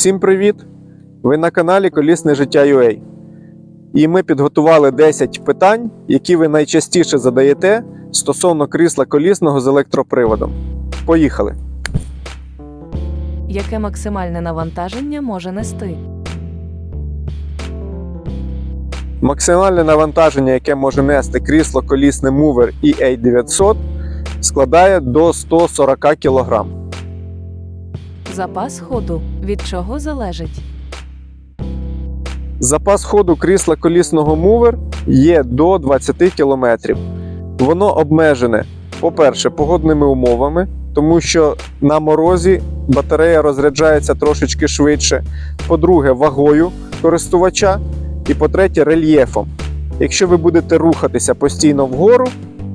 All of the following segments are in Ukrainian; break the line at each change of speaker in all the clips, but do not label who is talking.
Всім привіт! Ви на каналі Колісне життя UA. І ми підготували 10 питань, які ви найчастіше задаєте стосовно крісла колісного з електроприводом. Поїхали!
Яке максимальне навантаження може нести?
Максимальне навантаження, яке може нести крісло колісне Mover EA900, складає до 140 кг.
Запас ходу від чого залежить?
Запас ходу крісла колісного Mover є до 20 км. Воно обмежене, по-перше, погодними умовами, тому що на морозі батарея розряджається трошечки швидше. По-друге, вагою користувача. І по-третє, рельєфом. Якщо ви будете рухатися постійно вгору,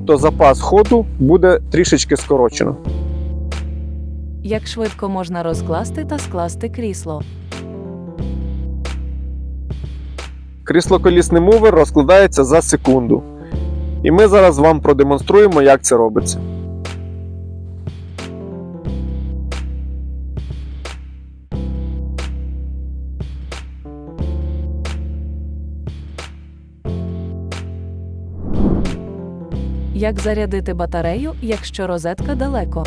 то запас ходу буде трішечки скорочено.
Як швидко можна розкласти та скласти крісло?
Крісло колісний мувер розкладається за секунду. І ми зараз вам продемонструємо, як це робиться.
Як зарядити батарею, якщо розетка далеко?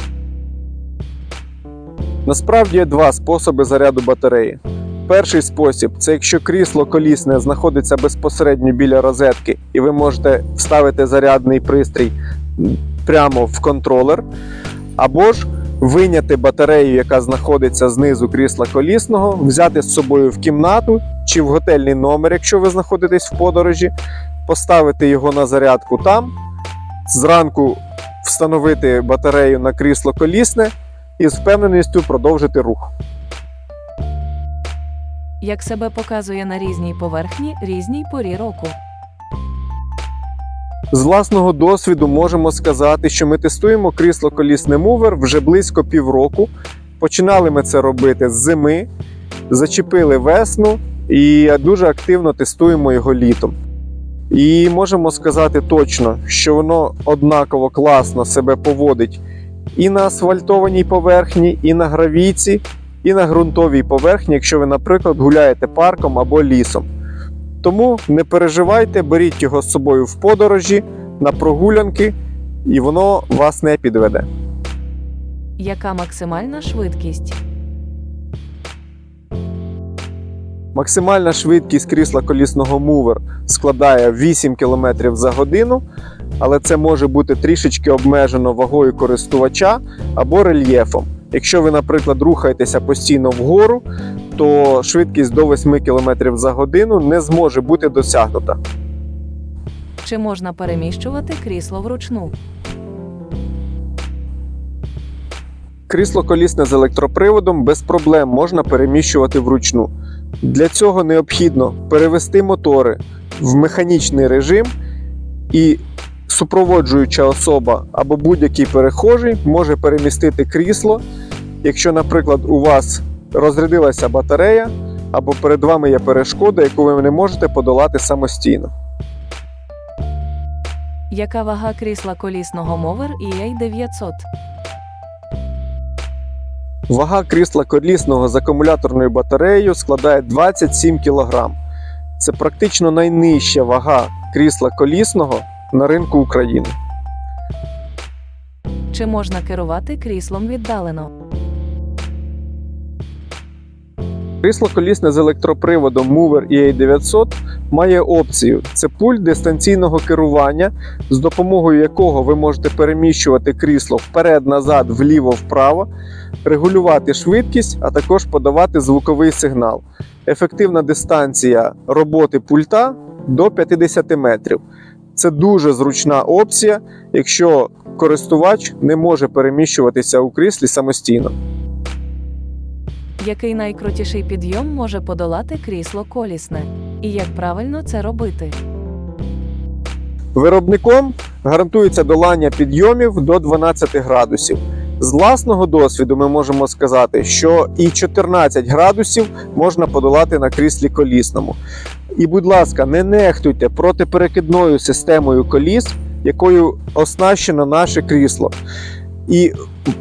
Насправді є два способи заряду батареї. Перший спосіб це якщо крісло колісне знаходиться безпосередньо біля розетки, і ви можете вставити зарядний пристрій прямо в контролер, або ж виняти батарею, яка знаходиться знизу крісла колісного, взяти з собою в кімнату чи в готельний номер, якщо ви знаходитесь в подорожі, поставити його на зарядку там, зранку встановити батарею на крісло колісне і з впевненістю продовжити рух.
Як себе показує на різній поверхні різній порі року?
З власного досвіду можемо сказати, що ми тестуємо крісло колісне мувер вже близько півроку. Починали ми це робити з зими, зачепили весну і дуже активно тестуємо його літом. І можемо сказати точно, що воно однаково класно себе поводить і на асфальтованій поверхні, і на гравійці, і на ґрунтовій поверхні, якщо ви, наприклад, гуляєте парком або лісом. Тому не переживайте, беріть його з собою в подорожі, на прогулянки, і воно вас не підведе.
Яка максимальна швидкість?
Максимальна швидкість крісла колісного мувер складає 8 км за годину, але це може бути трішечки обмежено вагою користувача або рельєфом. Якщо ви, наприклад, рухаєтеся постійно вгору, то швидкість до 8 км за годину не зможе бути досягнута.
Чи можна переміщувати крісло вручну?
Крісло колісне з електроприводом без проблем можна переміщувати вручну. Для цього необхідно перевести мотори в механічний режим, і супроводжуюча особа або будь-який перехожий може перемістити крісло. Якщо, наприклад, у вас розрядилася батарея, або перед вами є перешкода, яку ви не можете подолати самостійно.
Яка вага крісла колісного Mover EA 900?
Вага крісла колісного з акумуляторною батареєю складає 27 кг. Це практично найнижча вага крісла колісного на ринку України.
Чи можна керувати кріслом віддалено?
Крісло колісне з електроприводом Mover EA900 має опцію: це пульт дистанційного керування, з допомогою якого ви можете переміщувати крісло вперед-назад, вліво-вправо, регулювати швидкість, а також подавати звуковий сигнал. Ефективна дистанція роботи пульта до 50 метрів. Це дуже зручна опція, якщо користувач не може переміщуватися у кріслі самостійно.
Який найкрутіший підйом може подолати крісло колісне? І як правильно це робити?
Виробником гарантується долання підйомів до 12 градусів. З власного досвіду ми можемо сказати, що і 14 градусів можна подолати на кріслі колісному. І, будь ласка, не нехтуйте протиперекидною системою коліс, якою оснащено наше крісло. І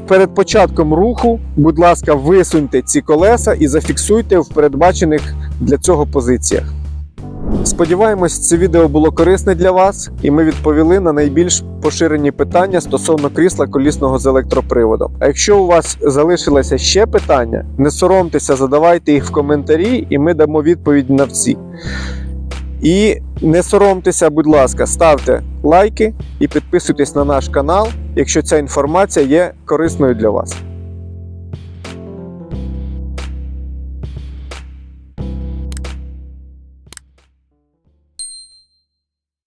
перед початком руху, будь ласка, висуньте ці колеса і зафіксуйте в передбачених для цього позиціях. Сподіваємось, це відео було корисне для вас, і ми відповіли на найбільш поширені питання стосовно крісла колісного з електроприводом. А якщо у вас залишилося ще питання, не соромтеся, задавайте їх в коментарі, і ми дамо відповідь на всі. І не соромтеся, будь ласка, ставте лайки і підписуйтесь на наш канал, якщо ця інформація є корисною для вас.